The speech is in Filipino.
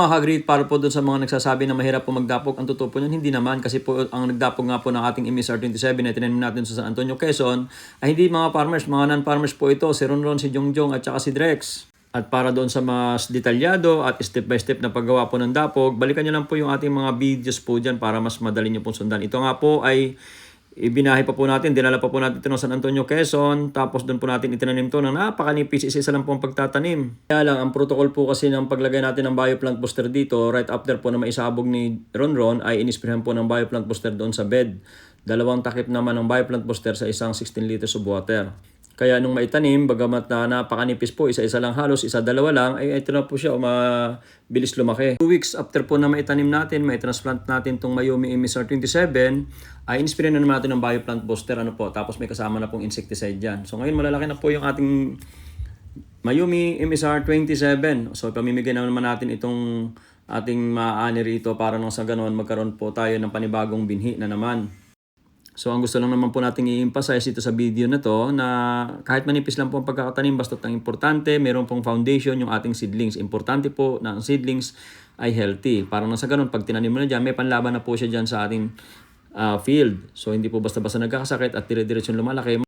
mga kagreet, para po doon sa mga nagsasabi na mahirap po magdapog, ang totoo po niyan, hindi naman. Kasi po ang nagdapog nga po ng ating MSR 27 na tinanim natin sa San Antonio, Quezon, ay hindi mga farmers, mga non-farmers po ito. Si Ronron, si Jongjong at saka si Drex. At para doon sa mas detalyado at step by step na paggawa po ng dapog, balikan nyo lang po yung ating mga videos po dyan para mas madali nyo pong sundan. Ito nga po ay ibinahe pa po natin, dinala pa po natin ito ng San Antonio, Quezon, tapos doon po natin itinanim to ng napakanipis, isa-isa lang po ang pagtatanim. Kaya lang, ang protocol po kasi ng paglagay natin ng bioplant booster dito, right after po na maisabog ni Ronron, ay inisprehan po ng bioplant booster doon sa bed. Dalawang takip naman ng bioplant booster sa isang 16 liters of water. Kaya nung maitanim, bagamat na napakanipis po, isa-isa lang halos, isa-dalawa lang, ay ito na po siya, mabilis lumaki. Two weeks after po na maitanim natin, may transplant natin itong Mayumi MSR 27, ay inspire na naman natin ng bioplant booster, ano po, tapos may kasama na pong insecticide dyan. So ngayon malalaki na po yung ating Mayumi MSR 27. So pamimigay na naman natin itong ating maaani rito para nang sa ganoon magkaroon po tayo ng panibagong binhi na naman. So ang gusto lang naman po nating i-emphasize ito sa video na to na kahit manipis lang po ang pagkakatanim basta ang importante, meron pong foundation yung ating seedlings. Importante po na ang seedlings ay healthy. Para nang sa ganun, pag tinanim mo na dyan, may panlaban na po siya dyan sa ating ah, field. So hindi po basta-basta nagkakasakit at dire-diretsyon lumalaki.